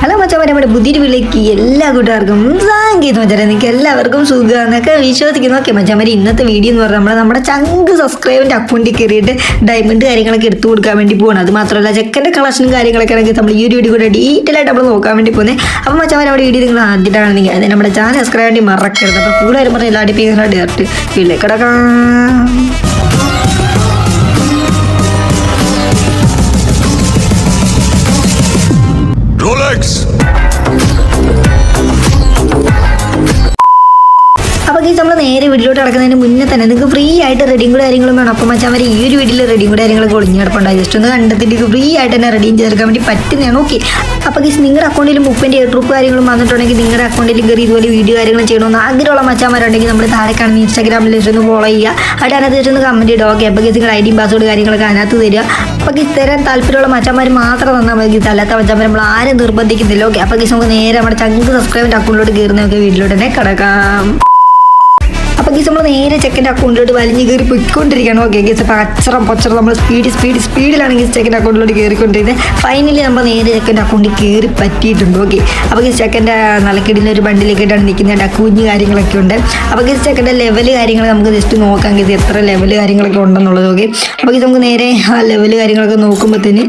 Hello മച്ചാൻ നമ്മുടെ പുതിയൊരു വിളിക്ക് എല്ലാ കൂട്ടുകാർക്കും സാങ്കേതിക മച്ചാൻ നിങ്ങൾക്ക് എല്ലാവർക്കും സുഖമെന്നൊക്കെ വിശ്വസിക്കുന്നു. ഓക്കെ മച്ചാമാരി ഇന്നത്തെ വീഡിയോ എന്ന് പറഞ്ഞാൽ നമ്മൾ നമ്മുടെ ചങ്ക് സബ്സ്ക്രൈബിന്റെ അക്കൗണ്ടിൽ കയറിയിട്ട് ഡയമണ്ട് കാര്യങ്ങളൊക്കെ എടുത്തു കൊടുക്കാൻ വേണ്ടി പോകണം അത് മാത്രമല്ല ചെക്കന്റെ കളക്ഷനും കാര്യങ്ങളൊക്കെ ആണെങ്കിൽ നമ്മൾ ഈ ഒരു വീഡിയോ കൂടെ ഡീറ്റെയിൽ ആയിട്ട് നമ്മൾ നോക്കാൻ വേണ്ടി പോകുന്നത് അപ്പോൾ മച്ചാമാർ നമ്മുടെ വീഡിയോ നിങ്ങൾ ആദ്യമായിട്ടാണെങ്കിൽ അത് നമ്മുടെ ചാനൽ സബ്സ്ക്രൈബ് വേണ്ടി മറക്കരുത്. അപ്പോൾ വരും പറഞ്ഞാൽ എല്ലാ അടിപ്പിക്കുന്ന ഡയറക്റ്റ് വീട്ടിലേക്ക് കിടക്കാം അപ്പോൾ ഈ നമ്മൾ നേരെ വീട്ടിലോട്ട് കിടക്കുന്നതിന് മുന്നേ തന്നെ നിങ്ങൾക്ക് ഫ്രീ ആയിട്ട് റെഡിയും കൂടെ കാര്യങ്ങളും വേണം. അപ്പം മച്ചാൻ വരെ ഈ ഒരു വീട്ടിൽ റെഡിയും കൂടെ കാര്യങ്ങളൊക്കെ ഒളിഞ്ഞു കിടപ്പുണ്ടായി. ജസ്റ്റ് ഒന്ന് കണ്ടെത്തിയിട്ട് ഫ്രീ ആയിട്ട് തന്നെ റെഡിയും ചെയ്തെടുക്കാൻ വേണ്ടി പറ്റുന്നതാണ്. ഓക്കെ അപ്പോൾ ഗീസ് നിങ്ങളുടെ അക്കൗണ്ടിൽ മുപ്പതിന്റെ എയർ ട്രൂപ്പ് കാര്യങ്ങളും വന്നിട്ടുണ്ടെങ്കിൽ നിങ്ങളുടെ അക്കൗണ്ടിൽ കയറി ഇതുപോലെ വീഡിയോ കാര്യങ്ങളും ചെയ്യണമെന്ന് ആഗ്രഹമുള്ള മച്ചാന്മാരുണ്ടെങ്കിൽ നമ്മൾ താഴെ കാണുന്ന ഇൻസ്റ്റാഗ്രാമിൽ ഒന്ന് ഫോളോ ചെയ്യുക. അവിടെ അതിനകത്ത് ജസ്റ്റ് ഒന്ന് കമന്റ് ഇടുക. ഓക്കെ അപ്പോൾ ഗീസ് നിങ്ങൾ ഐ ഡി പാസ്വേഡ് കാര്യങ്ങളൊക്കെ അതിനകത്ത് തരിക. അപ്പോൾ ഗീസ് തരാൻ താല്പര്യമുള്ള മച്ചാന്മാർ മാത്രം തന്നാൽ മതി ഗീസ് അല്ലാത്ത നമ്മൾ ആരും നിർബന്ധിക്കുന്നില്ല. ഓക്കെ അപ്പോൾ ഗീസ് നമുക്ക് നേരെ നമ്മുടെ ചങ്ക് സബ്സ്ക്രൈബിന്റെ അക്കൗണ്ടിലോട്ട് കയറുന്നതൊക്കെ വീട്ടിലോട്ട് തന്നെ കിടക്കാം. അപ്പോൾ ഗീസ് നമ്മൾ നേരെ ചെക്കന്റെ അക്കൗണ്ടിലോട്ട് വലിഞ്ഞ് കയറി പൊയ്ക്കൊണ്ടിരിക്കുകയാണ്. ഓക്കെ ഗീസ് അപ്പൊ അച്ചറം പൊച്ചറം നമ്മൾ സ്പീഡ് സ്പീഡ് സ്പീഡിലാണ് ഗീസ് ചെക്കന്റെ അക്കൗണ്ടിലോട്ട് കയറിക്കൊണ്ടിരുന്നത് ഫൈനലി നമ്മൾ നേരെ ചെക്കന്റെ അക്കൗണ്ടിൽ കയറി പറ്റിയിട്ടുണ്ട്. ഓക്കെ അപ്പൊ ഗീസ് ചെക്കന്റെ നലക്കിടിയിൽ ഒരു ബണ്ടിലേക്കിട്ടാണ് നിൽക്കുന്നത്. ഡക്കുഞ്ഞ് കാര്യങ്ങളൊക്കെ ഉണ്ട്. അപ്പൊ ഗീസ് ചെക്കന്റെ ലെവൽ കാര്യങ്ങൾ നമുക്ക് ജസ്റ്റ് നോക്കാം ഗീസ് എത്ര ലെവൽ കാര്യങ്ങളൊക്കെ ഉണ്ടെന്നുള്ളത്. ഓക്കെ അപ്പോൾ ഗീസ് നമുക്ക് നേരെ ആ ലെവൽ കാര്യങ്ങളൊക്കെ നോക്കുമ്പോഴത്തേന്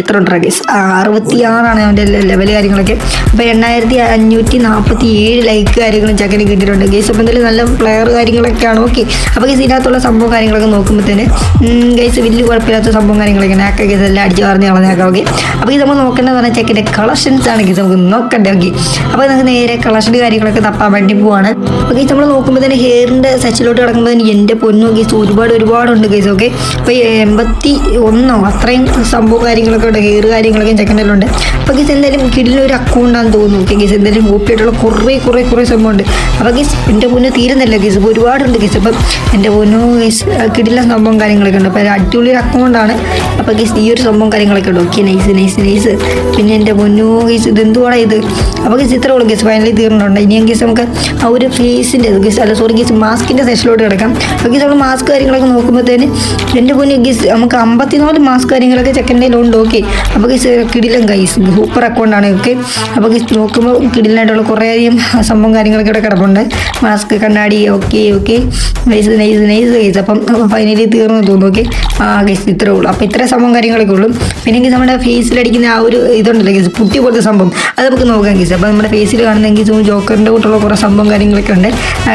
എത്ര ഉണ്ടാ ഗീസ് അറുപത്തി ആറാണ് അവന്റെ ലെവൽ കാര്യങ്ങളൊക്കെ. അപ്പൊ എണ്ണായിരത്തി അഞ്ഞൂറ്റി നാൽപ്പത്തി ഏഴ് ലൈക്ക് കാര്യങ്ങളും ചെക്കന് കിട്ടിയിട്ടുണ്ട്. ഗീസ് അപ്പോൾ എന്തായാലും നല്ല പ്ലെയർ കാര്യങ്ങളൊക്കെയാണ്. ഓക്കെ അപ്പോൾ ഗൈസ് ഇതിനകത്തുള്ള സംഭവം കാര്യങ്ങളൊക്കെ നോക്കുമ്പോൾ തന്നെ ഗൈസ് വലിയ കുഴപ്പമില്ലാത്ത സംഭവം കാര്യങ്ങളൊക്കെ നാക്ക ഗൈസ് എല്ലാം അടിച്ച് പറഞ്ഞ് കളഞ്ഞേക്കാം ഓക്കെ അപ്പോൾ ഇത് നമ്മൾ നോക്കേണ്ടത് പറഞ്ഞാൽ ചെക്കിന്റെ കളക്ഷൻസ് ആണ് ഗൈസ് നമുക്ക് നോക്കണ്ടേ ഓക്കെ അപ്പോൾ നമുക്ക് നേരെ കളക്ഷൻ കാര്യങ്ങളൊക്കെ തപ്പാൻ വേണ്ടി പോവാണ്. ഗൈസ് നമ്മൾ തന്നെ ഹെയറിന്റെ സെച്ചിലോട്ട് കിടക്കുമ്പോൾ തന്നെ എന്റെ പൊന്നു ഗൈസ് ഒരുപാട് ഒരുപാടുണ്ട് ഗൈസ് ഓക്കെ അപ്പോൾ എൺപത്തി ഒന്നോ അത്രയും സംഭവം കാര്യങ്ങളൊക്കെ ഉണ്ട് ഹെയർ കാര്യങ്ങളൊക്കെ ചെക്കന്റെ ഉണ്ട്. അപ്പോൾ ഗൈസ് എന്തായാലും കിടിലൊരു ഒരു അക്കൗണ്ടാന്ന് തോന്നുന്നു ഓക്കെ ഗൈസ് എന്തായാലും കോപ്പിയായിട്ടുള്ള കുറേ കുറേ കുറേ സംഭവം ഉണ്ട്. അപ്പോൾ ഗൈസ് എന്റെ പൊന്നു തീരുന്നില്ല ഗേസ് ഇപ്പോൾ ഒരുപാടുണ്ട് ഗേസ് അപ്പം എന്റെ പൊന്നു ഗേസ് കിടില സംഭവം കാര്യങ്ങളൊക്കെ ഉണ്ട്. അപ്പോൾ അടിപൊളി അക്കൗണ്ടാണ് അപ്പോൾ ഗേസ് ഈ ഒരു സംഭവം കാര്യങ്ങളൊക്കെ ഉണ്ട്. ഓക്കെ നൈസ് നൈസ് നൈസ് പിന്നെ എന്റെ പൊന്നു ഗേസ് ഇത് എന്തുവാടാ ഇത്? അപ്പോൾ ഗേസ് ഇത്ര ഉള്ളൂ ഗേസ് ഫൈനലി തീർന്നിട്ടുണ്ട്. ഇനിയും ഗേസ് നമുക്ക് ആ ഒരു ഫേസിന്റെ ഗേസ് അല്ല സോറി ഗേസ് മാസ്കിന്റെ സെഷനിലോട്ട് കിടക്കാം. അപ്പോൾ ഗേസ് നമ്മൾ മാസ്ക് കാര്യങ്ങളൊക്കെ നോക്കുമ്പോഴത്തേന് എന്റെ പൊന്നു ഗേസ് നമുക്ക് അമ്പത്തിനാല് മാസ്ക് കാര്യങ്ങളൊക്കെ ചെക്കന്റെ ഉണ്ട് ഓക്കെ അപ്പോൾ ഗേസ് കിടിലം ഗൈസ് സൂപ്പർ അക്കൗണ്ടാണ് ഓക്കെ അപ്പോൾ ഗേസ് നോക്കുമ്പോൾ കിടിലായിട്ടുള്ള കുറേയധികം സംഭവം കാര്യങ്ങളൊക്കെ ഇവിടെ കിടപ്പുണ്ട്. മാസ്ക് കണ്ണാടി okay okay nice nice nice guys അപ്പം ഫൈനലി തീർന്നു തോന്നുന്നു ഓക്കെ ആ ഗൈസ് ഇത്രേ ഉള്ളൂ. അപ്പം ഇത്ര സംഭവം കാര്യങ്ങളൊക്കെ ഉള്ളൂ. പിന്നെ ഗീസ് നമ്മുടെ ഫേസിലടിക്കുന്ന ആ ഒരു ഇതുണ്ടല്ലോ ഗീസ് പുട്ടി പോലത്തെ സംഭവം. അത് നമുക്ക് നോക്കാം ഗീസ് അപ്പോൾ നമ്മുടെ ഫേസിൽ കാണുന്ന ഗേസ് ജോക്കറിന്റെ കൂട്ടുള്ള കുറേ സംഭവം കാര്യങ്ങളൊക്കെ ഉണ്ട്.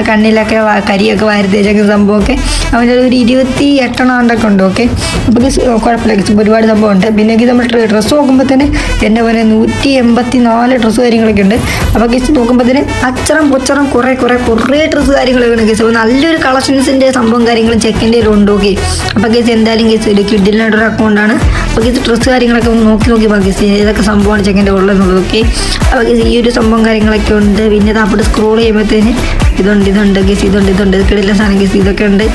കണ്ണിലൊക്കെ കരിയൊക്കെ വാരി തേച്ചൊക്കെ സംഭവമൊക്കെ. അവന്റെ ഒരു ഇരുപത്തി എട്ടെണ്ണാണ്ടൊക്കെ ഉണ്ട് ഓക്കെ അപ്പോൾ ഗീസ് കുഴപ്പമില്ല ഗീസ് ഒരുപാട് സംഭവം ഉണ്ട് പിന്നെ ഗീസ് നമ്മൾ ഡ്രസ്സ് നോക്കുമ്പോൾ തന്നെ എന്റെ പോലെ നൂറ്റി എൺപത്തി നാല് ഡ്രസ്സ് കാര്യങ്ങളൊക്കെ ഉണ്ട്. അപ്പോൾ ഗീസ് നോക്കുമ്പോൾ തന്നെ അച്ചറം പൊച്ചറം കുറേ കുറേ കുറേ ഡ്രസ്സ് കാര്യങ്ങളൊക്കെ ഉണ്ട് കേസ് അപ്പോൾ നല്ലൊരു കളക്ഷൻസിന്റെ സംഭവം കാര്യങ്ങളും ചെക്കിന്റെ ഉണ്ട് ഓക്കെ. അപ്പോൾ കേസ് എന്തായാലും ഗേസ് ഒരു അക്കൗണ്ടാണ് അപ്പോൾ കേസ് ഡ്രസ്സ് കാര്യങ്ങളൊക്കെ നോക്കി നോക്കി പോകാം കേസ് ഏതൊക്കെ സംഭവമാണ് ചെക്കിന്റെ ഉള്ളതെന്നുള്ളത് ഓക്കെ. അപ്പോൾ കേസ് ഈ ഒരു സംഭവം കാര്യങ്ങളൊക്കെ ഉണ്ട്. പിന്നെ അവിടെ സ്ക്രോൾ ചെയ്യുമ്പോഴത്തേന് ഇതുണ്ട് ഇതുണ്ട് കേസ് ഇതുണ്ട് ഇതുണ്ട്. കിടില സാധനം കേസ് ഇതൊക്കെ ഉണ്ട്.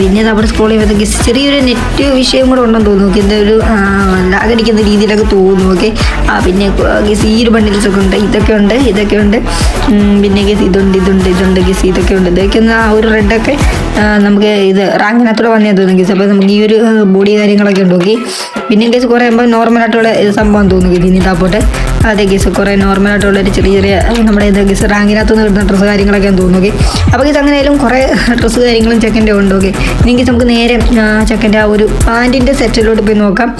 പിന്നെ അവിടെ സ്ക്രോൾ ചെയ്യുമ്പോൾ കേസ് ചെറിയൊരു നെറ്റ് വിഷയം കൂടെ ഉണ്ടെന്ന് തോന്നുന്നു എന്താ ഒരു ലാഗടിക്കുന്ന രീതിയിലൊക്കെ തോന്നുന്നു ഓക്കെ. ആ പിന്നെ കേസ് ഈ ഒരു ബണ്ടിൽസൊക്കെ ഉണ്ട്. ഇതൊക്കെ ഉണ്ട് ഇതൊക്കെ ഉണ്ട്. പിന്നെ കേസ് ഇതുണ്ട് ഇതുണ്ട് ഇതുണ്ട് കേസ് ഇതൊക്കെ ഉണ്ട്. ആ ഒരു റെഡൊക്കെ നമുക്ക് ഇത് റാങ്കിനകത്തൂടെ വന്നേ തോന്നുകയും ചിലപ്പോൾ നമുക്ക് ഈ ഒരു ബോഡി കാര്യങ്ങളൊക്കെ ഉണ്ട് ഓക്കെ പിന്നെ ഇൻ കുറേ ആകുമ്പോൾ നോർമലായിട്ടുള്ള സംഭവം തോന്നുകയും ഇനി താപ്പോട്ട് അതെ ഗീസ് കുറേ നോർമലായിട്ടുള്ള ഒരു ചെറിയ ചെറിയ നമ്മുടെ ഇത് ഗീസ് റാങ്കിനകത്ത് നിന്ന് കിട്ടുന്ന ഡ്രസ്സ് കാര്യങ്ങളൊക്കെ തോന്നുന്നു ഓക്കെ? അപ്പോൾ ഗീസ് അങ്ങനെയായാലും കുറേ ഡ്രസ്സ് കാര്യങ്ങളും ചെക്കന്റെ ഉണ്ട് ഓക്കെ? ഇനി നമുക്ക് നേരെ ചെക്കന്റെ ആ ഒരു പാന്റിന്റെ സെറ്റിലോട്ട് പോയി നോക്കാം.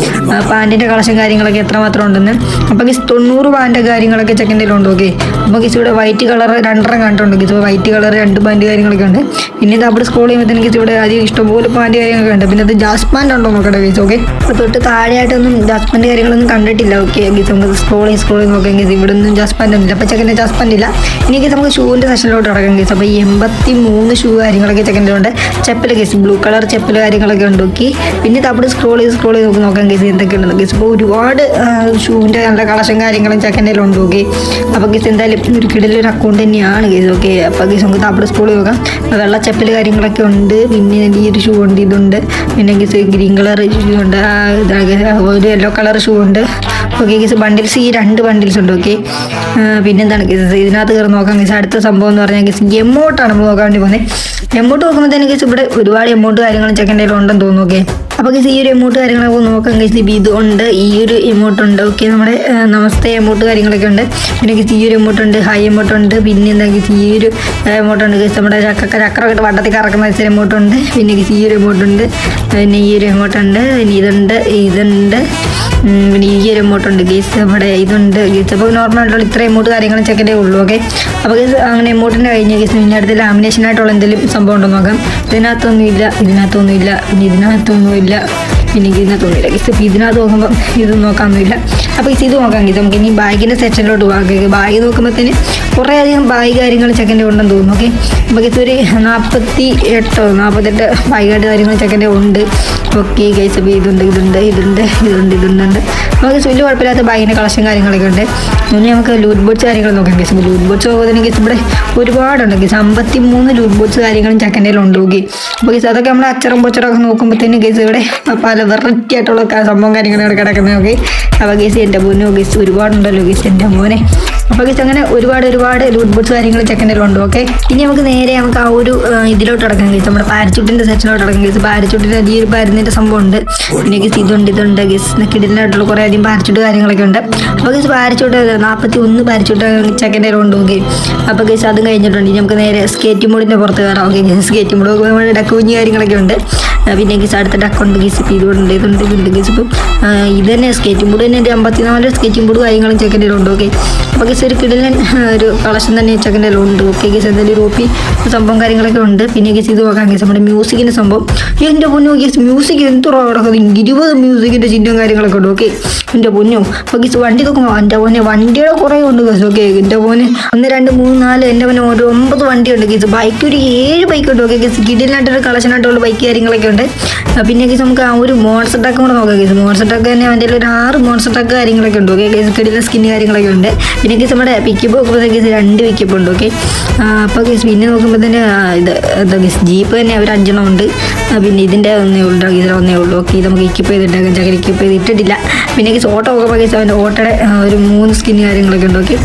പാന്റിന്റെ കളക്ഷൻ കാര്യങ്ങളൊക്കെ എത്രമാത്രം ഉണ്ടെന്ന്. അപ്പോൾ ഗീസ് തൊണ്ണൂറ് പാന്റ് കാര്യങ്ങളൊക്കെ ചെക്കന്റെ ഉണ്ട് ഓക്കെ? അപ്പോൾ ഗീസ് ഇവിടെ വൈറ്റ് കളർ രണ്ടെണ്ണം കണ്ടിട്ടുണ്ട് ഗീസ്. വൈറ്റ് കളർ രണ്ട് പാന്റ് കാര്യങ്ങളൊക്കെ ഉണ്ട്. പിന്നെ ഇത് അവിടെ സ്ക്രോൾ ചെയ്യുമ്പോൾ ഗേസ് ഇവിടെ അധികം ഇഷ്ടംപോലെ പാന്റ് കാര്യങ്ങളൊക്കെ ഉണ്ട്. പിന്നെ അത് ജാസ് പാന്റ് ഉണ്ടോ നോക്കട്ടെ ഗീസ് ഓക്കെ? അപ്പോൾ തൊട്ട് താഴെയായിട്ടൊന്നും ജാസ് പാന്റ് കാര്യങ്ങളൊന്നും കണ്ടിട്ടില്ല ഓക്കെ? ഗീസ് നമുക്ക് സ്ക്രോൾ ചെയ്ത് സ്ക്രോൾ നോക്കാം ഗീസ് ഇവിടെ ഒന്നും ജസ്റ്റ് പറ്റുന്നില്ല അപ്പോൾ ചെക്കന്റെ ജസ്റ്റ് പറ്റില്ല ഇനി നമുക്ക് ഷൂവിന്റെ സെഷനിലോട്ട് ഇറങ്ങാം ഗീസ് അപ്പോൾ ഈ എൺപത്തി മൂന്ന് ഷൂ കാര്യങ്ങളൊക്കെ ചെക്കന്റെ ഉണ്ട്. ചെപ്പൽ ഗീസ് ബ്ലൂ കളർ ചെപ്പൽ കാര്യങ്ങളൊക്കെ ഉണ്ട്. നോക്കി. പിന്നെ ഇത് സ്ക്രോൾ ചെയ്ത് സ്ക്രോൾ ചെയ്ത് നോക്കി നോക്കാം ഗീസ് എന്തൊക്കെ ഉണ്ടെന്ന് ഗീസ് ഇപ്പോൾ ഒരുപാട് ഷൂവിന്റെ നല്ല കളക്ഷൻ കാര്യങ്ങളും ചെക്കന്റെ ഉണ്ട് ഓക്കെ അപ്പോൾ ഗീസ് എന്തായാലും ഒരു കിടലൊരു അക്കൗണ്ട് തന്നെയാണ് ഗീസ് ഓക്കെ അപ്പോൾ ഗീസ് നമുക്ക് അവിടെ സ്ക്രോൾ ചെയ്ത് നോക്കാം. വെള്ള ചെപ്പൽ കാര്യങ്ങളൊക്കെ ഉണ്ട്. പിന്നെ ഈ ഒരു ഷൂ ഉണ്ട്. ഇതുണ്ട്. പിന്നെ ഗീസ് ഗ്രീൻ കളർ ഷൂ ഉണ്ട്. ഒരു യെല്ലോ കളർ ഷൂ ഉണ്ട്. ഓക്കെ ഗീസ് ബണ്ടിൽസ് ഈ രണ്ട് ബണ്ടിൽസ് ഉണ്ട് ഓക്കെ പിന്നെന്താണ് കേസ് ഇതിനകത്ത് കയറി നോക്കാം കേസ് അടുത്ത സംഭവം എന്ന് പറഞ്ഞാൽ കേസ് എമൗണ്ടാണ് നമ്മൾ നോക്കാൻ വേണ്ടി പോകുന്നത് എമൗണ്ട് നോക്കുമ്പോൾ തന്നെ കേസ് ഇവിടെ ഒരുപാട് എമൗണ്ട് കാര്യങ്ങളും ചെക്കന്റെ ഉണ്ടെന്ന് തോന്നുന്നു ഓക്കെ അപ്പോൾ കേസ് ഈ ഒരു എമൗണ്ട് കാര്യങ്ങളൊക്കെ നോക്കാം ഇപ്പോൾ ഇതുണ്ട് ഈ ഒരു എമൗണ്ട് ഉണ്ട് ഓക്കെ നമ്മുടെ നമസ്തെ എമൗണ്ട് കാര്യങ്ങളൊക്കെ ഉണ്ട്. പിന്നെ കേസ് ഈ ഒരു എമൗണ്ട് ഉണ്ട് ഹൈ എമൗണ്ട് ഉണ്ട്. പിന്നെ എന്താ കേസ് ഈ ഒരു എമൗണ്ട് ഉണ്ട് കേസ് നമ്മുടെ ചക്ക ചക്രമൊക്കെ വട്ടത്തിൽ കറക്കുന്ന വെച്ച എമൗണ്ട് ഉണ്ട്. പിന്നെ കേസ് ഈ ഒരു എമൗണ്ട് ഉണ്ട്. പിന്നെ ഈ ഒരു എമൗണ്ട് ഉണ്ട് പിന്നെ ഇതുണ്ട് ഇതുണ്ട്. പിന്നെ ഈ ഒരു ഉണ്ട് ഗീസ് നമ്മുടെ ഇതുണ്ട്. ഗീസ് അപ്പോൾ നോർമൽ ആയിട്ടുള്ള ഇത്ര എമൗണ്ട് കാര്യങ്ങളും ചെക്കന്റെ ഉള്ളൂ ഓക്കെ അപ്പോൾ ഗീസ് അങ്ങനെ എമൗണ്ടിന്റെ കഴിഞ്ഞ ഗീസ് പിന്നെ അടുത്ത് ലാമിനേഷൻ ആയിട്ടുള്ള എന്തെങ്കിലും സംഭവം ഉണ്ടോ നോക്കാം. ഇതിനകത്തൊന്നും ഇല്ല ഇതിനകത്തൊന്നും ഇല്ല പിന്നെ ഇതിനകത്തൊന്നും ഇല്ല പിന്നെ ഇതിനെ തോന്നില്ല ഗേസ് ഇപ്പോൾ ഇതിനകത്ത് നോക്കുമ്പോൾ ഇത് നോക്കാമെന്നില്ല അപ്പോൾ ഇത് നോക്കാം ഗേസ് നമുക്ക് ഇനി ബാഗിന്റെ സെക്ഷനിലോട്ട് പോകാം. ബാഗ് നോക്കുമ്പോൾ കുറേ അധികം ബാഗ് കാര്യങ്ങൾ ചെക്കന്റെ ഉണ്ടെന്ന് തോന്നുന്നു. ഓക്കെ അപ്പോൾ ഗേസ് ഒരു നാൽപ്പത്തി എട്ടോ നാൽപ്പത്തെട്ട് ബാഗായിട്ട് കാര്യങ്ങൾ ചെക്കന്റെ ഉണ്ട്. ഓക്കെ ഗൈസ് അപ്പോൾ ഇതുണ്ട് ഇതുണ്ട് ഇതുണ്ട് ഇതുണ്ട് ഇതുണ്ട്. നമുക്ക് വലിയ കുഴപ്പമില്ലാത്ത ബാഗിന്റെ കളക്ഷൻ കാര്യങ്ങളൊക്കെ ഉണ്ട്. ഇനി നമുക്ക് ലൂട്ട് ബോട്ട്സ് കാര്യങ്ങൾ നോക്കാം ഗേസ് ലൂട്ട് ബോട്ട്സ് നോക്കുമ്പോൾ ഗേസ് ഇവിടെ ഒരുപാടുണ്ട് ഗേസ് അമ്പത്തി മൂന്ന് ലൂട്ട് ബോട്ട്സ് കാര്യങ്ങളും ചെക്കന്റെ ഉണ്ട് ഓക്കെ അപ്പോൾ ഗേസ് അതൊക്കെ നമ്മൾ അച്ചറും പൊച്ചറൊക്കെ നോക്കുമ്പോഴത്തേനും ഗേസ് ഇവിടെ പല വെറൈറ്റി ആയിട്ടുള്ള സംഭവം കാര്യങ്ങളും ഇവിടെ കിടക്കുന്നത് ഓക്കെ അപ്പോൾ ഗേസ് എന്റെ മോനെ ഗേസ് ഒരുപാടുണ്ടല്ലോ ഗേസ് എന്റെ മോനെ. അപ്പോൾ അങ്ങനെ ഒരുപാട് ഒരുപാട് ലൂട്ട് ബോട്ട്സ് കാര്യങ്ങൾ ചെക്കന്റെ ഉണ്ട് ഓക്കെ ഇനി നമുക്ക് നേരെ നമുക്ക് ആ ഒരു ഇതിലോട്ട് അടക്കാൻ കഴിച്ചു നമ്മുടെ പാരച്ചൂട്ടിന്റെ സെക്ഷനിലോട്ട് അടക്കാൻ കഴിച്ചു പാരച്ചൂട്ടിന്റെ ഈ ഒരു പരുന്നിന്റെ സംഭവം ഉണ്ട് പിന്നെ ഗസ് ഇതുണ്ട് ഇതുണ്ട് ഗസ് കിടിലായിട്ടുള്ള കുറേ അധികം പാരച്യൂട്ട് കാര്യങ്ങളൊക്കെ ഉണ്ട്. അപ്പോൾ ഗസ് പാരച്യൂട്ട് നാൽപ്പത്തി ഒന്ന് പാരച്യൂട്ട് ചെക്കന്റെ ഉണ്ട് ഓക്കെ അപ്പോൾ ഗസ് അതും കഴിഞ്ഞിട്ടുണ്ട്. ഇനി നമുക്ക് നേരെ സ്കേറ്റ് മോഡിന്റെ പുറത്ത് കയറാം ഓക്കെ ഗസ് സ്കേറ്റ് മോഡ് നമ്മുടെ ഡക്ക് കുഞ്ഞ് കാര്യങ്ങളൊക്കെ ഉണ്ട്. പിന്നെ ഗസ് അടുത്ത ഡക്കുണ്ട് ഗസ് ഇതുണ്ട് ഇതുണ്ട് ഇതുണ്ട് ഗസ് ഇപ്പം ഇത് തന്നെ സ്കേറ്റിംഗ് ബോർഡ് തന്നെ ഒരു അമ്പത്തിനാല് സ്കേറ്റിംഗ് ബോർഡ് കാര്യങ്ങളും ചെക്കന്റെ ഉണ്ട് ഓക്കെ അപ്പോൾ ഗേസ് ഒരു കിടലൻ ഒരു കളക്ഷൻ തന്നെ ചെക്കന്റെ ഉണ്ട് ഓക്കെ ഗീസ് എന്തായാലും റോപ്പി സംഭവം കാര്യങ്ങളൊക്കെ ഉണ്ട്. പിന്നെ ഗീസ് ഇത് നോക്കാം ഗീസ് നമ്മുടെ മ്യൂസിക്കിന്റെ സംഭവം. എന്റെ പൊന്നു ഗീസ് മ്യൂസിക് എന്തോ കിടക്കുന്നത് ഇരുപത് മ്യൂസിക്കിന്റെ ചിഹ്നവും കാര്യങ്ങളൊക്കെ ഉണ്ട്. ഓക്കെ എന്റെ പൊന്നു. അപ്പോൾ ഗേസ് വണ്ടി നോക്കുമ്പോൾ എന്റെ പോനെ വണ്ടിയുടെ കുറേ ഉണ്ട് ഗസ്. ഓക്കെ എന്റെ പോന് ഒന്ന് രണ്ട് മൂന്ന് നാല് എന്റെ പോനെ ഒരു ഒമ്പത് വണ്ടിയുണ്ട് ഗീസ്. ബൈക്ക് ഒരു ഏഴ് ബൈക്ക് ഉണ്ട്. Okay guys. കിടിലായിട്ടൊരു കളക്ഷനായിട്ടുള്ള ബൈക്ക് കാര്യങ്ങളൊക്കെ ഉണ്ട്. പിന്നെ ഗീസ് നമുക്ക് ആ ഒരു മോൺസർ ടക്ക് കൂടെ നോക്കാം ഗീസ്. മോൺസർ ടക്ക് തന്നെ അവന്റെ ഒരു ആറ് മോൺസർ ടക്ക് കാര്യങ്ങളൊക്കെ ഉണ്ട്. Okay guys. കിടില സ്കിൻ കാര്യങ്ങളൊക്കെ ഉണ്ട്. പിന്നെ ഗീസ് നമ്മുടെ പിക്കപ്പ് നോക്കുമ്പോൾ ഗീസ് രണ്ട് പിക്കപ്പ് ഉണ്ട്. ഓക്കെ അപ്പോൾ ഗീസ് പിന്നെ നോക്കുമ്പോൾ തന്നെ ഇത് എന്താ ഗേസ്? ജീപ്പ് തന്നെ അവർ അഞ്ചെണ്ണം ഉണ്ട്. പിന്നെ ഇതിന്റെ ഒന്നേ ഉള്ളൂ ഇതിന്റെ ഒന്നേ ഉള്ളൂ. ഓക്കെ നമുക്ക് ഇക്കിപ്പ് ചെയ്തിട്ടുണ്ടാക്കാം ചക്കര ഇക്കിപ്പ് ചെയ്ത് ഇട്ടിട്ടില്ല പിന്നെ ഗേസ് ഓട്ടോ ഒക്കെ ഗേസ് അവന്റെ ഓട്ടയുടെ ഒരു മൂന്ന് സ്കിൻ കാര്യങ്ങളൊക്കെ ഉണ്ടാക്കി.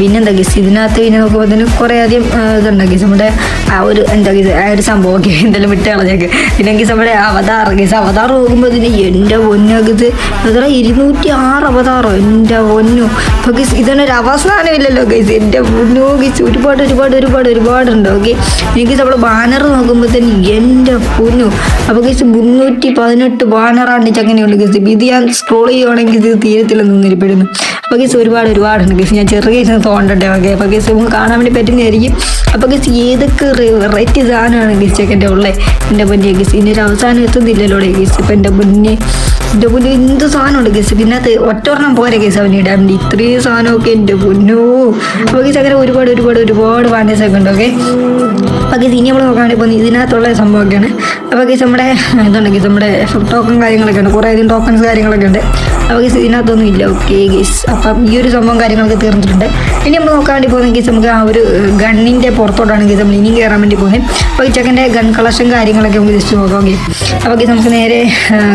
പിന്നെന്താ ഗസ് ഇതിനകത്ത് പിന്നെ നോക്കുമ്പോൾ തന്നെ കുറേ അധികം ഇതുണ്ടാക്കി നമ്മുടെ ആ ഒരു എന്താ ഗസ് ആ ഒരു സംഭവം ഒക്കെ എന്തെങ്കിലും വിട്ട് കളഞ്ഞേക്ക്. പിന്നെ ഗസ് നമ്മുടെ അവതാർ ഗസ് അവതാർ നോക്കുമ്പോൾ ഇതിന് എന്റെ പൊന്നകത്ത് എത്ര ഇരുന്നൂറ്റി ആറ് അവതാറോ എന്റെ പൊന്നു. അപ്പോൾ ഗേസ് ഇതിനൊരു അവസാനമില്ലല്ലോ ഗസ് എന്റെ പൊന്നു ഗസ് ഒരുപാട് ഒരുപാട് ഒരുപാട് ഒരുപാടുണ്ട് ഓക്കെ എനിക്ക് നമ്മൾ ബാനർ നോക്കുമ്പോൾ തന്നെ എന്റെ പൊന്നു. അപ്പോൾ ഗസ് മുന്നൂറ്റി പതിനെട്ട് ബാനറാണ് ചങ്ങനെയുണ്ട് ഗസ് ഇത് ഞാൻ സ്ക്രോൾ ചെയ്യുവാണെങ്കിൽ ഇത് തീരത്തില്ലെന്ന് ഇരിപ്പെടുന്നു അപ്പോൾ ഗസ് ഒരുപാട് ഒരുപാടുണ്ട് ഗസ് ഞാൻ ചെറിയ കേസ് തോണ്ടട്ടെ ഓക്കെ അപ്പോൾ ഗസ് നമുക്ക് കാണാൻ വേണ്ടി പറ്റുന്നതായിരിക്കും. അപ്പോൾ ഗസ് ഏതൊക്കെ വെറൈറ്റി സാധനമാണ് ഗേസ് ചെക്കന്റെ ഉള്ളത് എന്റെ പൊന്നെ ഗസ് ഇതിന്റെ ഒരു അവസാനം എത്തുന്നില്ലല്ലോ ഗസ് ഇപ്പം എന്റെ പൊന്നെ എന്റെ പൊന്നു എന്ത് സാധനമുണ്ട് ഗസ് പിന്നെ അത് ഒറ്റൊരെണ്ണം പോരെ ഗസ് അവൻ ഇടാൻ വേണ്ടി. ഇത്രയും സാധനമൊക്കെ എന്റെ പൊന്നോ. അപ്പോൾ ഗസ് അങ്ങനെ ഒരുപാട് ഒരുപാട് ഒരുപാട് ഒക്കെ ഉണ്ട് ഓക്കെ അപ്പോൾ ഗസ് ഇനി നമ്മൾ നോക്കുകയാണെങ്കിൽ പോകുന്നത് ഇതിനകത്തുള്ള സംഭവമൊക്കെയാണ്. അപ്പോൾ ഗസ് നമ്മുടെ എന്താണെങ്കിൽ നമ്മുടെ ടോക്കൺ കാര്യങ്ങളൊക്കെ ഉണ്ട് കുറേ അധികം ടോക്കൺസ് കാര്യങ്ങളൊക്കെ ഉണ്ട് അപ്പോൾ ഗീസ് ഇതിനകത്തൊന്നും ഇല്ല ഓക്കെ ഗീസ് അപ്പം ഈ ഒരു സംഭവം കാര്യങ്ങളൊക്കെ തീർന്നിട്ടുണ്ട്. ഇനി നമ്മൾ നോക്കാൻ വേണ്ടി പോകുന്ന ഗീസ് നമുക്ക് ആ ഒരു ഗണ്ണിന്റെ പുറത്തോട്ടാണ് ഗീസ് നമ്മൾ ഇനിയും കയറാൻ വേണ്ടി പോകുന്നത്. അപ്പോൾ ഈ ചെക്കന്റെ ഗൺ കളക്ഷൻ കാര്യങ്ങളൊക്കെ നമുക്ക് ജസ്റ്റ് നോക്കാം ഓക്കെ അപ്പോൾ ഗീസ് നമുക്ക് നേരെ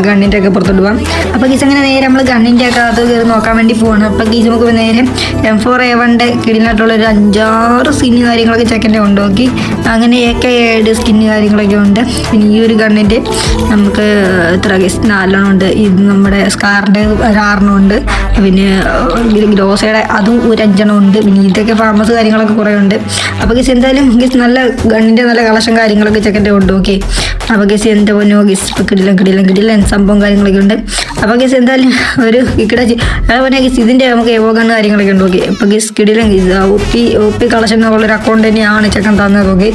ഗണ്ണിന്റെ ഒക്കെ പുറത്തോട്ട് പോകാം അപ്പോൾ ഗീസ് അങ്ങനെ നേരെ നമ്മൾ ഗണ്ണിന്റെ ഒക്കെ അകത്ത് കയറി നോക്കാൻ വേണ്ടി പോവാണ്. അപ്പോൾ ഗീസ് നമുക്ക് നേരെ എം ഫോർ എ വണ്ടെ കിടിലായിട്ടുള്ള ഒരു അഞ്ചാറ് സ്കിന്ന് കാര്യങ്ങളൊക്കെ ചെക്കന്റെ ഉണ്ട്. നോക്കി അങ്ങനെ എ കെ ഏഴ് സ്കിന്ന് കാര്യങ്ങളൊക്കെ ഉണ്ട്. പിന്നെ ഈ ഒരു ഗണ്ണിന്റെ നമുക്ക് എത്ര ഗീസ് നാലെണ്ണം ഉണ്ട്. ഇത് നമ്മുടെ സ്കാറിന്റെ ഒരു ആറെണ്ണം ഉണ്ട് പിന്നെ ഗ്രോസയുടെ അതും ഒരു അഞ്ചെണ്ണം ഉണ്ട്. പിന്നെ ഇതൊക്കെ ഫാമസ് കാര്യങ്ങളൊക്കെ കുറേ ഉണ്ട്. അപ്പോൾ ഗസ് എന്തായാലും ഗസ് നല്ല ഗണ്ണിന്റെ നല്ല കളക്ഷൻ കാര്യങ്ങളൊക്കെ ചെക്കന്റെ ഉണ്ട് ഓക്കെ അപ്പോൾ ഗസ് എന്താ പൊന്നോ ഗസ് ഇപ്പോൾ കിടിലം കിടിലം കിടിലൻ സംഭവം കാര്യങ്ങളൊക്കെ ഉണ്ട്. അപ്പോൾ ഗസ് എന്തായാലും ഒരു കിട അതുപോലെ ഗസ് ഇതിന്റെ നമുക്ക് എവോ ഗണ്ണ് കാര്യങ്ങളൊക്കെ ഉണ്ട് ഓക്കെ അപ്പോൾ ഗസ് കിടിലം O P O P collection എന്നുള്ളൊരു അക്കൗണ്ട് തന്നെയാണ് ചെക്കൻ തന്നത് ഓക്കെ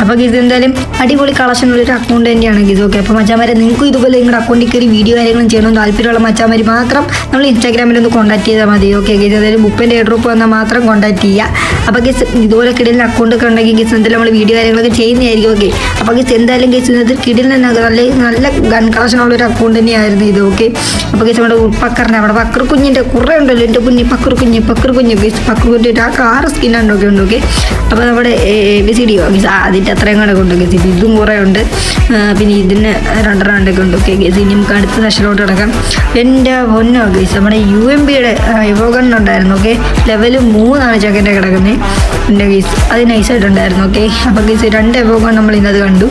അപ്പോൾ ഗസ് എന്തായാലും അടിപൊളി കളക്ഷൻ ഉള്ളൊരു അക്കൗണ്ട് തന്നെയാണ് ഗസ് ഓക്കെ അപ്പോൾ മച്ചാമാരെ നിങ്ങൾക്കും ഇതുപോലെ നിങ്ങളുടെ അക്കൗണ്ടിൽ കയറി വീഡിയോ കാര്യങ്ങളും ചെയ്യണമെന്ന് താല്പര്യമുള്ള മച്ചാമാർ മാത്രം നമ്മൾ ഇൻസ്റ്റാഗ്രാമിൽ ഒന്ന് കോൺടാക്ട് ചെയ്താൽ മതി. ഓക്കെ ഗീസ് അതായത് ബുപ്പന്റെ എയർഡ്രോപ്പ് വന്നാൽ മാത്രം കോൺടാക്ട് ചെയ്യുക. അപ്പോൾ ഗീസ് ഇതുപോലെ കിടലിന് അക്കൗണ്ട് ഒക്കെ ഉണ്ടെങ്കിൽ ഗീസ് എന്തായാലും നമ്മൾ വീഡിയോ കാര്യങ്ങളൊക്കെ ചെയ്യുന്നതായിരിക്കും. ഓക്കെ അപ്പോൾ ഗീസ് എന്തായാലും ഗീസ് ഇത് കിടലിന് നല്ല നല്ല ഗൺ കളക്ഷനുള്ള ഒരു അക്കൗണ്ട് തന്നെയായിരുന്നു ഇത്. ഓക്കെ അപ്പോൾ ഗീസ് നമ്മുടെ പക്കറിന് അവിടെ പക്കർ കുഞ്ഞിന്റെ കുറേ ഉണ്ടല്ലോ. എന്റെ കുഞ്ഞ് പക്കർ കുഞ്ഞ് പക്കർ കുഞ്ഞ് ഗീസ് പക്കർ കുഞ്ഞിന്റെ ആ ആറ് സ്കിന്നാണ് ഒക്കെ ഉണ്ട്. ഓക്കെ അപ്പോൾ നമ്മുടെ ബി സി ഡി ഗീസ് അതിന്റെ അത്രയും കൂടെ കൊണ്ട് ഗീസ് ഇതും കുറേ ഉണ്ട്. പിന്നെ ഇതിന് രണ്ടെണ്ണം ഉണ്ടൊക്കെ ഉണ്ട്. ഓക്കെ ഗീസ് ഇനി നമുക്ക് അടുത്ത സെഷനിലോട്ട് കിടക്കാം. എന്റെ പൊന്നോ ഗൈസ് നമ്മുടെ യു എം ബിയുടെ യുവകണ്ണുണ്ടായിരുന്നു ഓക്കെ ലെവൽ മൂന്നാണ് ചെക്കന്റെ കിടക്കുന്നത് എന്റെ ഗൈസ് അത് നൈസായിട്ടുണ്ടായിരുന്നു ഓക്കെ അപ്പോൾ ഗൈസ് രണ്ട് എവോഗൺ നമ്മൾ ഇന്നത് കണ്ടു.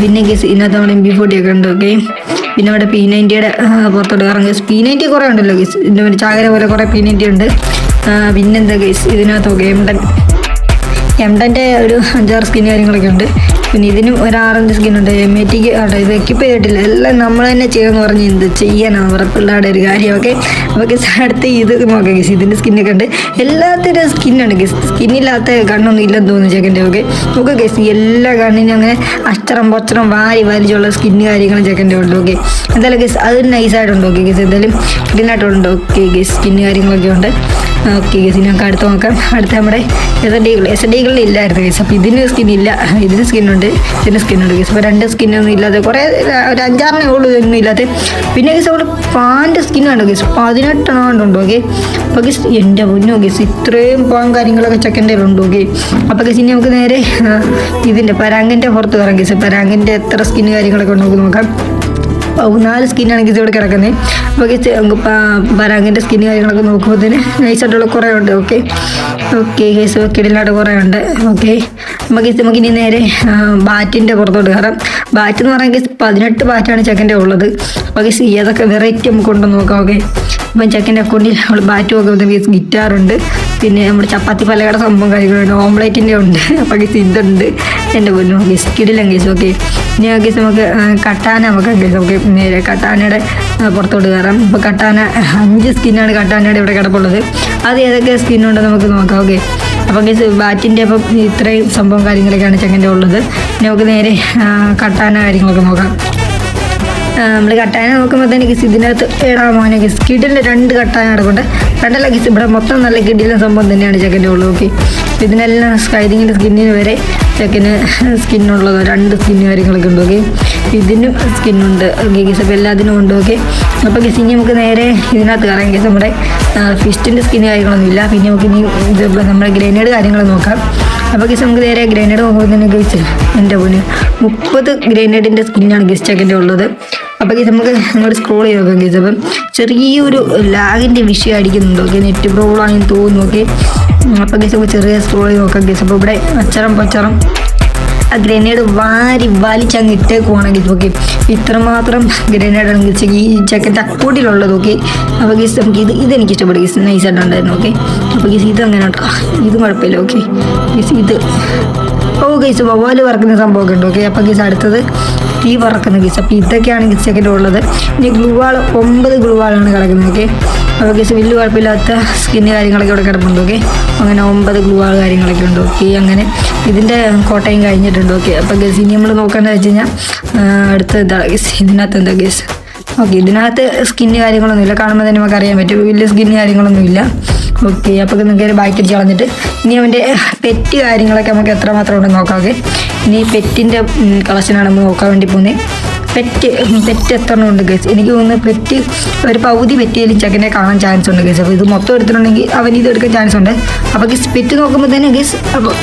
പിന്നെ ഗൈസ് ഇന്നത്തെ നമ്മൾ എം ബി ഫോർട്ടി ഒക്കെ ഉണ്ട് ഓക്കെ പിന്നെ അവിടെ പി നയന്റിയുടെ പുറത്തോട്ട് ഇറങ്ങി. പി നയന്റി കുറേ ഉണ്ടല്ലോ ഗൈസ് ഇതിന്റെ പിന്നെ ചാകര പോലെ കുറേ പി നയന്റി ഉണ്ട്. പിന്നെന്താ ഗൈസ് ഇതിനകത്ത് ഓക്കെ എംടൻ എംടന്റെ ഒരു അഞ്ചാറ് സ്കിൻ കാര്യങ്ങളൊക്കെ ഉണ്ട്. പിന്നെ ഇതിനും ഒരു ആറഞ്ച് സ്കിൻ ഉണ്ട്. എം എ ടിക്ക് ഇത് ചെയ്തിട്ടില്ല. എല്ലാം നമ്മൾ തന്നെ ചെയ്യുമെന്ന് പറഞ്ഞ് എന്ത് ചെയ്യാനാണ് ഉറപ്പുള്ളവരുടെ ഒരു കാര്യം ഓക്കെ അപ്പോൾ ഗസ് അടുത്ത് ഇത് നോക്കാം ഗസ് ഇതിന്റെ സ്കിന്നൊക്കെ ഉണ്ട്. എല്ലാത്തിന്റെ സ്കിന്നുണ്ട് ഗസ് സ്കിന്നില്ലാത്ത കണ്ണൊന്നും ഇല്ലെന്ന് തോന്നുന്നു ചെക്കന്റെ ഓക്കെ നോക്കുക ഗസ് എല്ലാ കണ്ണിനും അങ്ങനെ അച്ചറം പൊച്ചറം വാരി വലിച്ചുള്ള സ്കിന്ന് കാര്യങ്ങളും ചെക്കന്റെ ഉണ്ട് ഓക്കെ എന്തായാലും ഗസ് അത് നൈസായിട്ടുണ്ട് ഓക്കെ ഗസ് എന്തായാലും ഇതിനായിട്ടുണ്ട് ഓക്കെ ഗസ് സ്കിന്ന് കാര്യങ്ങളൊക്കെ ഉണ്ട്. ഓക്കെ ഗസ് നമുക്ക് അടുത്ത് നോക്കാം. അടുത്ത നമ്മുടെ എസ് ഡി എസ് ഡികളിൽ ഇല്ലായിരുന്നു ഗസ് അപ്പോൾ ഇതിന് സ്കിൻ ഇല്ല. ഇതിന് സ്കിന്നുണ്ട് ഇതിന് സ്കിന്നുണ്ട് ഗസ് അപ്പോൾ രണ്ട് സ്കിന്നൊന്നും ഇല്ലാതെ കുറേ ഒരു അഞ്ചാറിനെ ഉള്ളൂ ഇതൊന്നും ഇല്ലാതെ. പിന്നെ ഗസ് അവിടെ പാന്റെ സ്കിന്നുണ്ട് ഗസ് പതിനെട്ടെണ്ണം ഉണ്ട് ഓക്കെ അപ്പോൾ ഗസ് എന്റെ മുന്നോ ഗസ് ഇത്രയും പാൻ കാര്യങ്ങളൊക്കെ ചെക്കന്റെ ഉണ്ടോ ഓക്കെ അപ്പോൾ ഗസ് ഇനി നമുക്ക് നേരെ ഇതിന്റെ പരാങ്കിന്റെ പുറത്ത് പറയാം ഗസ് പരാങ്കിന്റെ എത്ര സ്കിന്ന് കാര്യങ്ങളൊക്കെ ഉണ്ടോ നമുക്ക് നോക്കാം. പതിനാല് സ്കിന്നാണ് ഗീസ് ഇവിടെ കിടക്കുന്നത് അപ്പോൾ ഗീസ് പരാങ്ങിന്റെ സ്കിന്ന് കാര്യങ്ങളൊക്കെ നോക്കുമ്പോഴത്തേന് നൈസായിട്ടുള്ള കുറേ ഉണ്ട് ഓക്കെ ഓക്കെ ഗീസ് കിടിലായിട്ട് കുറേ ഉണ്ട് ഓക്കെ നമുക്ക് നമുക്ക് ഇനി നേരെ ബാറ്റിന്റെ പുറത്തോട്ട് കയറാം. ബാറ്റ് എന്ന് പറയാൻ ഗീസ് പതിനെട്ട് ബാറ്റാണ് ചെക്കന്റെ ഉള്ളത്. അപ്പോൾ ഗസ് ഏതൊക്കെ വെറൈറ്റി നമുക്ക് ഉണ്ടെന്ന് നോക്കാം ഓക്കെ അപ്പം ചെക്കന്റെ അക്കൗണ്ടിൽ നമ്മൾ ബാറ്റ് നോക്കുമ്പോൾ ഗിറ്റാറുണ്ട് പിന്നെ നമ്മുടെ ചപ്പാത്തി പലകട സംഭവം കാര്യങ്ങളുണ്ട് ഓംലേറ്റിന്റെ ഉണ്ട്. അപ്പോൾ ഗസ് ഇതുണ്ട്. എന്റെ പൊന്നു ഗസ് കിടിലം ഗസ് ഓക്കെ ഇനി ഗസ് നമുക്ക് കട്ടാന നമുക്ക് ഗസ് ഓക്കെ നേരെ കട്ടാനയുടെ പുറത്തോട്ട് കയറാം. ഇപ്പോൾ കട്ടാന അഞ്ച് സ്കിന്നാണ് കട്ടാനയുടെ ഇവിടെ കിടപ്പുള്ളത്. അത് ഏതൊക്കെ സ്കിന്നുണ്ടെന്ന് നമുക്ക് നോക്കാം ഓക്കെ? അപ്പോൾ ഗീസ് ബാറ്റിന്റെ അപ്പം ഇത്രയും സംഭവം കാര്യങ്ങളൊക്കെയാണ് ചെങ്ങന്റെ ഉള്ളത്. നമുക്ക് നേരെ കട്ടാന കാര്യങ്ങളൊക്കെ നോക്കാം. നമ്മൾ കട്ടായ നോക്കുമ്പോൾ തന്നെ ഗിസ് ഇതിനകത്ത് ഏടാ മോനെ ഗിസ് കിടിലിന്റെ രണ്ട് കട്ടായ നടക്കണ്ട് രണ്ടല്ല ഗിസ് ഇവിടെ മൊത്തം നല്ല കിഡിലെ സംഭവം തന്നെയാണ് ചെക്കന്റെ ഉള്ളു നോക്കി. ഇതിനെല്ലാം സ്കൈതിങ്ങിന്റെ സ്കിന്നിന് വരെ ചെക്കന് സ്കിന്നുള്ളത് രണ്ട് സ്കിന്ന് കാര്യങ്ങളൊക്കെ ഉണ്ട് ഓക്കെ ഇതിനും സ്കിന്നുണ്ട് ഓക്കെ ഗിസ് അപ്പോൾ എല്ലാത്തിനും ഉണ്ട് ഓക്കെ അപ്പോൾ ഗിസ് ഇനി നമുക്ക് നേരെ ഇതിനകത്ത് ഗിസ് നമ്മുടെ ഫിസ്റ്റിന്റെ സ്കിന്ന് കാര്യങ്ങളൊന്നും ഇല്ല പിന്നെ നമുക്ക് ഇനി ഇത് നമ്മുടെ ഗ്രനേഡ് കാര്യങ്ങൾ നോക്കാം. അപ്പോൾ ഗസ് നമുക്ക് നേരെ ഗ്രനേഡ് പോകുന്നതിന് ഗസ് എന്റെ പൊന്ന്. മുപ്പത് ഗ്രനേഡിന്റെ സ്കിന്നാണ് ഗിസ് ചെക്കന്റെ ഉള്ളത്. അപ്പോൾ ഗസ് നമുക്ക് അങ്ങോട്ട് സ്ക്രോൾ ചെയ്ത് നോക്കാം ഗസ് അപ്പം ചെറിയൊരു ലാഗിന്റെ വിഷയം അടിക്കുന്നുണ്ട് ഓക്കെ നെറ്റ് പ്രോബ്ലം ആണെന്ന് തോന്നുന്നു ഓക്കെ അപ്പോൾ ഗസ് നമുക്ക് ചെറിയ സ്ക്രോൾ ചെയ്ത് നോക്കാം ഗസ് അപ്പോൾ ഇവിടെ അച്ചറം പച്ചറം ആ ഗ്രനേഡ് വാരി വലിച്ചങ്ങ് ഇട്ടേക്കുവാണ് ഗീസ് ഓക്കെ ഇത്രമാത്രം ഗ്രനേഡ് ആണെങ്കിൽ ഈ ചെക്കന്റെ അക്കൂട്ടിലുള്ളത് ഓക്കെ അപ്പോൾ ഗീസ് നമുക്ക് ഇത് ഇതെനിക്ക് ഇഷ്ടപ്പെട്ടു. ഗീസ് നൈസായിട്ടുണ്ടായിരുന്നു ഓക്കെ അപ്പോൾ ഗീസ് ഇത് അങ്ങനെ ഉണ്ടോ ഇതും കുഴപ്പമില്ല ഓക്കെ ഗീസ് ഇത്. ഓ ഗീസ് വവ്വാൽ പറക്കുന്ന സംഭവമൊക്കെ ഉണ്ട് ഓക്കെ അപ്പോൾ ഗീസ് അടുത്തത് തീ പറക്കുന്ന ഗീസ് അപ്പോൾ ഇതൊക്കെയാണ് ഗീസ് സെക്കൻഡ് ഉള്ളത്. ഇനി ഗ്ലൂവാൾ ഒമ്പത് ഗ്ലൂവാളാണ് കിടക്കുന്നത് ഓക്കെ അപ്പോൾ ഗീസ് വലിയ കുഴപ്പമില്ലാത്ത സ്കിന്ന് കാര്യങ്ങളൊക്കെ ഇവിടെ കിടപ്പുണ്ട് ഓക്കെ അങ്ങനെ ഒമ്പത് ഗ്ലൂവാൾ കാര്യങ്ങളൊക്കെ ഉണ്ട് ഓക്കെ അങ്ങനെ ഇതിന്റെ കോട്ടയം കഴിഞ്ഞിട്ടുണ്ട്. ഓക്കെ. അപ്പോൾ ഗസ് ഇനി നമ്മൾ നോക്കേണ്ടത് വെച്ച് കഴിഞ്ഞാൽ അടുത്ത ഇതാണ് ഗസ് ഇതിനകത്ത് എന്താ ഗസ് ഓക്കെ ഇതിനകത്ത് സ്കിന്ന് കാര്യങ്ങളൊന്നുമില്ല കാണുമ്പോൾ തന്നെ നമുക്ക് അറിയാൻ പറ്റും. വലിയ സ്കിന്ന് കാര്യങ്ങളൊന്നുമില്ല ഓക്കെ അപ്പോൾ നിങ്ങൾക്ക് ബാക്ക് അടിച്ച് കളഞ്ഞിട്ട് ഇനി അവന്റെ പെറ്റ് കാര്യങ്ങളൊക്കെ നമുക്ക് എത്രമാത്രം ഉണ്ടെന്ന് നോക്കാം. ഓക്കെ. ഇനി പെറ്റിന്റെ കളക്ഷനാണ് നമ്മൾ നോക്കാൻ വേണ്ടി പോകുന്നത് പെറ്റ് പെറ്റ് എത്ര ഉണ്ട് ഗസ് എനിക്ക് തോന്നുന്നു പെറ്റ് ഒരു പകുതി പെറ്റിയാലും ചെക്കനെ കാണാൻ ചാൻസ് ഉണ്ട് ഗസ് അപ്പോൾ ഇത് മൊത്തം എടുത്തിട്ടുണ്ടെങ്കിൽ അവൻ ഇത് എടുക്കാൻ ചാൻസ് ഉണ്ട്. അപ്പോൾ ഗസ് പെറ്റ് നോക്കുമ്പോൾ തന്നെ ഗസ് അപ്പോൾ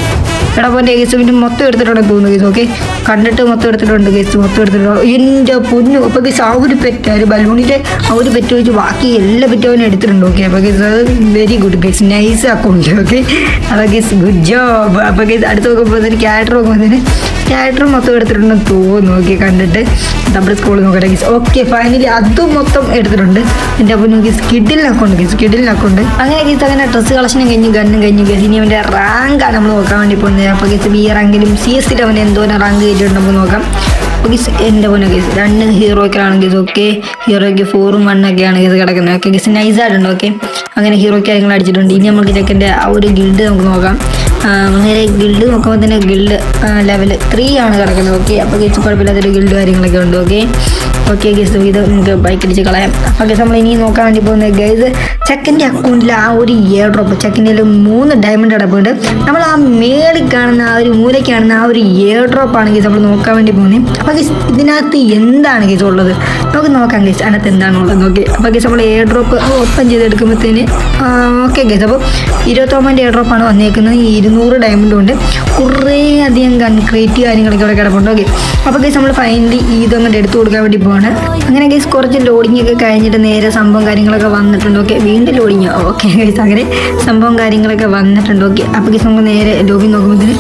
എടാ പോന്റെ ഗസ് പിന്നെ മൊത്തം എടുത്തിട്ടുണ്ടെന്ന് തോന്നുന്നു കേസ് ഓക്കെ കണ്ടിട്ട് മൊത്തം എടുത്തിട്ടുണ്ട് കേസ് മൊത്തം എടുത്തിട്ടുണ്ട്. എന്റെ പൊന്നു അപ്പോൾ കേസ് ആ ഒരു പെറ്റ് ഒരു ബലൂണിന്റെ ആ ഒരു പെറ്റ് വെച്ച് ബാക്കി എല്ലാ പെറ്റും അവൻ എടുത്തിട്ടുണ്ട് ഓക്കെ അപ്പോൾ കേസ് അത് very good guys nice account okay അപ്പോൾ കേസ് ഗുഡ് ജോബ് അപ്പോൾ കേസ് അടുത്ത് നോക്കുമ്പോൾ ക്യാരക്ടർ നോക്കുമ്പോൾ ക്യാരക്ടർ മൊത്തം എടുത്തിട്ടുണ്ടെന്ന് തോന്നുന്നു. നോക്കി കണ്ടിട്ട്. നമ്മുടെ സ്കൂളിൽ നോക്കട്ടെ ഗീസ് ഓക്കെ ഫൈനലി അതും മൊത്തം എടുത്തിട്ടുണ്ട്. എന്റെ അപ്പം നോക്കി സ്കിഡിലിനൊക്കെ ഗീസ് അക്കൗണ്ട് അങ്ങനെ ഗീസ് അങ്ങനെ ഡ്രസ്സ് കളക്ഷനും കഴിഞ്ഞ് ഗണ്ണും കഴിഞ്ഞ് ഗീസ് ഇനി അവന്റെ റാങ്കാണ് നമ്മൾ നോക്കാൻ വേണ്ടി പോകുന്നത്. അപ്പോൾ ഗീസ് ബി റാങ്കിലും സി എസ് സിയിലും അവൻ എന്തോ റാങ്ക് കയറ്റിയിട്ട് നമുക്ക് നോക്കാം. അപ്പോൾ ഗീസ് എന്റെ പോലെ ഗീസ് രണ്ട് ഹീറോയ്ക്കാണെങ്കിൽ ഓക്കെ ഹീറോയ്ക്ക് ഫോറും വണ്ണൊക്കെയാണ് ഗീസ് കിടക്കുന്നത്. ഓക്കെ ഗീസ് നൈസായിട്ടുണ്ട് ഓക്കെ അങ്ങനെ ഹീറോ കാര്യങ്ങൾ അടിച്ചിട്ടുണ്ട്. ഇനി നമുക്ക് ചെക്കന്റെ ആ ഒരു ഗിൽഡ് നമുക്ക് നോക്കാം. അങ്ങനെ ഗിൽഡ് നോക്കുമ്പോൾ തന്നെ ഗിൽഡ് ലെവൽ ത്രീ ആണ് കിടക്കുന്നത് ഓക്കെ അപ്പോൾ ഗീസ് കുഴപ്പമില്ലാത്തൊരു ഗിൽഡ് കാര്യങ്ങളൊക്കെ ഉണ്ട് ഓക്കെ ഓക്കെ ഗീസ് ഇത് നമുക്ക് ബൈക്ക് അടിച്ച് കളയാം. അപ്പോൾ ഗീസ് നമ്മൾ ഇനി നോക്കാൻ വേണ്ടി പോകുന്നത് ഗൈസ് ചെക്കന്റെ അക്കൗണ്ടിൽ ആ ഒരു ഇയർ ഡ്രോപ്പ് ചെക്കന്റെ മൂന്ന് ഡയമണ്ട് അടപ്പുണ്ട്. നമ്മൾ ആ മേളിൽ കാണുന്ന ആ ഒരു മൂലയ്ക്ക് കാണുന്ന ആ ഒരു ഇയർ ഡ്രോപ്പ് ആണ് ഗീസ് നമ്മൾ നോക്കാൻ വേണ്ടി പോകുന്നത്. അപ്പോൾ ഗീസ് ഇതിനകത്ത് എന്താണ് ഗീസ് ഉള്ളത്? നമുക്ക് നോക്കാം ഗീസ് അതിനകത്ത് എന്താണുള്ളത് നോക്കി അപ്പോൾ ഗീസ് നമ്മൾ എയർ ഡ്രോപ്പ് ഓപ്പൺ ചെയ്തെടുക്കുമ്പോഴത്തേന് ഓക്കെ ഗീസ് അപ്പോൾ ഇരുപത്തൊമ്പതിന്റെ എയർ ഡ്രോപ്പാണ് വന്നേക്കുന്നത്. ഇരുന്നൂറ് ഡയമണ്ട് ഉണ്ട്. കുറേ അധികം കൺക്രീറ്റ് കാര്യങ്ങളൊക്കെ ഇവിടെ കിടപ്പുണ്ട്. ഓക്കെ അപ്പോൾ ഗൈസ് നമ്മൾ ഫൈനലി ഇതങ്ങോട്ട് എടുത്തു കൊടുക്കാൻ വേണ്ടി പോവാണ്. അങ്ങനെ ഗൈസ് കുറച്ച് ലോഡിങ് ഒക്കെ കഴിഞ്ഞിട്ട് നേരെ സംഭവം കാര്യങ്ങളൊക്കെ വന്നിട്ടുണ്ട്. ഓക്കെ വീണ്ടും ലോഡിങ് ഓക്കെ ഗൈസ് അങ്ങനെ സംഭവം കാര്യങ്ങളൊക്കെ വന്നിട്ടുണ്ട്. ഓക്കെ അപ്പോൾ ഗൈസ് നമുക്ക് നേരെ ലോബി നോക്കുമ്പോൾ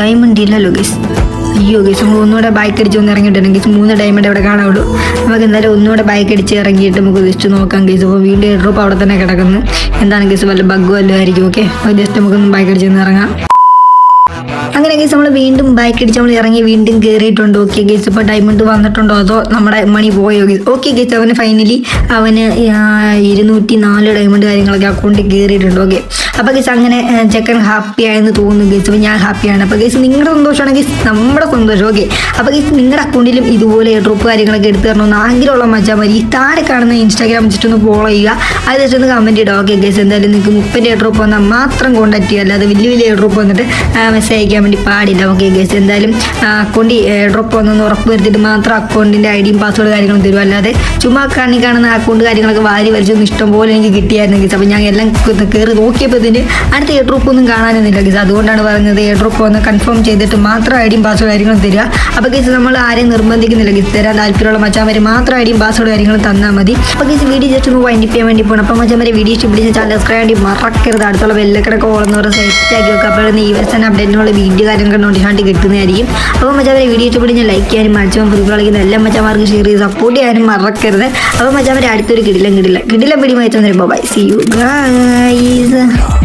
ഡയമണ്ട് ഇല്ലല്ലോ ഗൈസ് അയ്യോ ഗൈസ് നമ്മൾ ഒന്നുകൂടെ ബൈക്ക് അടിച്ച് ഒന്ന് ഇറങ്ങിയിട്ടുണ്ട്. ഗൈസ് മൂന്ന് ഡയമണ്ട് ഇവിടെ കാണാവുള്ളൂ നമുക്ക് എന്തായാലും ഒന്നുകൂടെ ബൈക്ക് അടിച്ച് ഇറങ്ങിയിട്ട് നമുക്ക് ജസ്റ്റ് നോക്കാം ഗൈസ് അപ്പോൾ വീണ്ടും ഡ്രോപ്പ് അവിടെ തന്നെ കിടക്കുന്നു. എന്താണ് ഗൈസ് വല്ല ബഗ് വല്ലതും ആയിരിക്കും. ഓക്കെ അപ്പോൾ ജസ്റ്റ് നമുക്കൊന്ന് ബൈക്ക് അടിച്ച് ഇറങ്ങാം. അങ്ങനെ ഗൈസ് നമ്മൾ വീണ്ടും ബൈക്ക് അടിച്ച് നമ്മൾ ഇറങ്ങി വീണ്ടും കയറിയിട്ടുണ്ട് ഓക്കെ ഗൈസ് ഇപ്പോൾ ഡയമണ്ട് വന്നിട്ടുണ്ടോ? അതോ നമ്മുടെ മണി പോയോ ഗൈസ് ഓക്കെ ഗൈസ് അവന് ഫൈനലി അവന് ഇരുന്നൂറ്റി നാല് ഡയമണ്ട് കാര്യങ്ങളൊക്കെ അക്കൗണ്ടിൽ കയറിയിട്ടുണ്ട് ഓക്കെ അപ്പോൾ ഗൈസ് അങ്ങനെ ചെക്കൻ ഹാപ്പി ആയെന്ന് തോന്നുന്നു ഗൈസ് അപ്പോൾ ഞാൻ ഹാപ്പിയാണ് അപ്പോൾ ഗൈസ് നിങ്ങളുടെ സന്തോഷമാണ് ഗേസ് നമ്മുടെ സന്തോഷം. ഓക്കെ അപ്പോൾ ഗൈസ് നിങ്ങളുടെ അക്കൗണ്ടിലും ഇതുപോലെ ഡ്രോപ്പ് കാര്യങ്ങളൊക്കെ എടുത്തു തരണമെന്ന് ആഗ്രഹമുള്ള മച്ചാൽ മതി. ഈ താഴെ കാണുന്ന ഇൻസ്റ്റാഗ്രാം ജസ്റ്റ് ഒന്ന് ഫോളോ ചെയ്യുക. അത് ജസ്റ്റ് ഒന്ന് കമന്റ് ഇടുക. ഓക്കെ ഗൈസ് എന്തായാലും നിങ്ങൾക്ക് മുപ്പന്റെ ഡ്രോപ്പ് വന്നാൽ മാത്രം കോൺടാക്ട് ചെയ്യുക. അല്ലാതെ വലിയ വലിയ ഡ്രോപ്പ് വന്നിട്ട് മെസ്സേജ് അയക്കാൻ വേണ്ടി പാടില്ല. ഓക്കെ ഗേസ് എന്തായാലും അക്കൗണ്ടിൽ ഡ്രോപ്പ് വന്നൊന്ന് ഉറപ്പ് വരുത്തിയിട്ട് മാത്രം അക്കൗണ്ടിന്റെ ഐഡിയും ഡിയും പാസ്വേഡ് കാര്യങ്ങളും തരും. അല്ലാതെ ചുമ്മാ കണ്ണി കാണുന്ന അക്കൗണ്ട് കാര്യങ്ങളൊക്കെ വാരി വലിച്ചൊന്നും ഇഷ്ടം പോലെ എനിക്ക് കിട്ടിയായിരുന്നു ഗേസ് അപ്പോൾ ഞാൻ എല്ലാം കയറി നോക്കിയപ്പോൾ ഇതിന് അടുത്ത എയർ ഡ്രോപ്പ് ഒന്നും കാണാനൊന്നുമില്ല ഗേസ് അതുകൊണ്ടാണ് പറയുന്നത് എയർ ഡ്രോപ്പ് ഒന്ന് കൺഫേം ചെയ്തിട്ട് മാത്രം ഐഡിയും ഡിയും പാസ്വേഡ് കാര്യങ്ങളും തരിക. അപ്പോൾ ഗേസ് നമ്മൾ ആരെയും നിർബന്ധിക്കുന്നില്ല ഗേസ് തരാൻ താല്പര്യമുള്ള മച്ചാമരെ മാത്രം ഐഡിയും ഡിയും പാസ്വേഡ് കാര്യങ്ങളും തന്നാൽ മതി. അപ്പോൾ ഗേസ് വീഡിയോ ജസ്റ്റ് ഒന്ന് വൈൻഡിപ്പ് ചെയ്യാൻ വേണ്ടി പോകണം അപ്പോൾ മച്ചാമരെ വീഡിയോ ഇഷ്ടപ്പെടുന്ന ചാനൽ സബ്സ്ക്രൈബ് ചെയ്യേണ്ടി മറക്കരുത്. അടുത്തുള്ള പറഞ്ഞ സെറ്റ് ആക്കി വെക്കുക. അപ്പോഴൊന്ന് ഈ വർഷം അപ്ഡേറ്റിനുള്ള വീഡിയോ കാര്യങ്ങൾ നോട്ടിഫാണ്ടി കിട്ടുന്നതായിരിക്കും അപ്പോൾ മച്ചാവരെ വീഡിയോ ഇഷ്ടപ്പെടുന്ന ലൈക്ക് ചെയ്യാനും മാക്സിമം ഫ്രീ കളിക്കുന്ന എല്ലാ മച്ചാമാർക്ക് ഷെയർ ചെയ്ത് സപ്പോർട്ട് ചെയ്യാനും മറക്കരുത്. അപ്പോൾ മച്ചാവരെ അടുത്തൊരു കിടിലം കിടില കിടിലം പിടി മാറ്റി വന്നിരുമ്പോൾ ബൈ സി യു ഗൈസ്